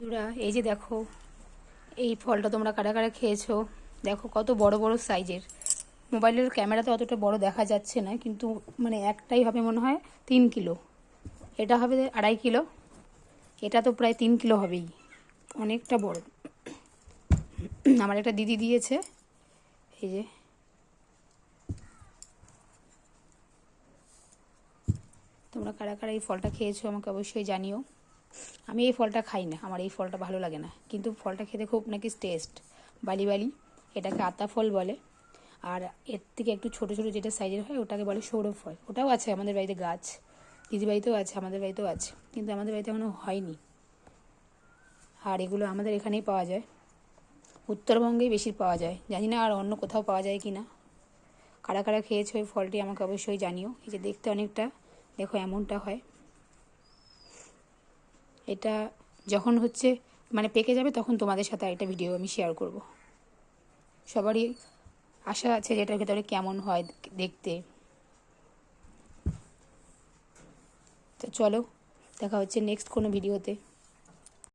বন্ধুরা, এই যে দেখো, এই ফলটা তোমরা কারা কারা খেয়েছো? দেখো কত বড় বড় সাইজের। মোবাইলের ক্যামেরাতে অতটা বড় দেখা যাচ্ছে না, কিন্তু মানে একটাই হবে মনে হয়, তিন কিলো। এটা হবে আড়াই কিলো। এটা তো প্রায় তিন কিলো হবেই। অনেকটা বড়। আমার একটা দিদি দিয়েছে। এই যে। তোমরা কারা কারা এই ফলটা খেয়েছো আমাকে অবশ্যই জানিও। আমি এই ফলটা খাই না, আমার এই ফলটা ভালো লাগে না। কিন্তু ফলটা খেতে খুব নাকি টেস্ট বালি বালি এটাকে আতা ফল বলে। আর এর থেকে একটু ছোট ছোট যেটা সাইজের হয়, ওটাকে বলে সৌরভ ফল। ওটাও আছে আমাদের বাড়িতে গাছ দিদি বাড়িতেও আছে, আমাদের বাড়িতেও আছে, কিন্তু আমাদের বাড়িতে এখনও হয়নি। আর এগুলো আমাদের এখানেই পাওয়া যায়। উত্তরবঙ্গেই বেশি পাওয়া যায়। জানি না আর অন্য কোথাও পাওয়া যায় কি না কারা কারা খেয়েছো ওই ফলটি আমাকে অবশ্যই জানিও। এই যে দেখতে অনেকটা, দেখো এমনটা হয়। এটা যখন হচ্ছে মানে পেকে যাবে তখন তোমাদের সাথে একটা ভিডিও আমি শেয়ার করব। সবারই আশা আছে যে এটার ভেতরে কেমন হয় দেখতে। তো চলো, দেখা হচ্ছে নেক্সট কোনো ভিডিওতে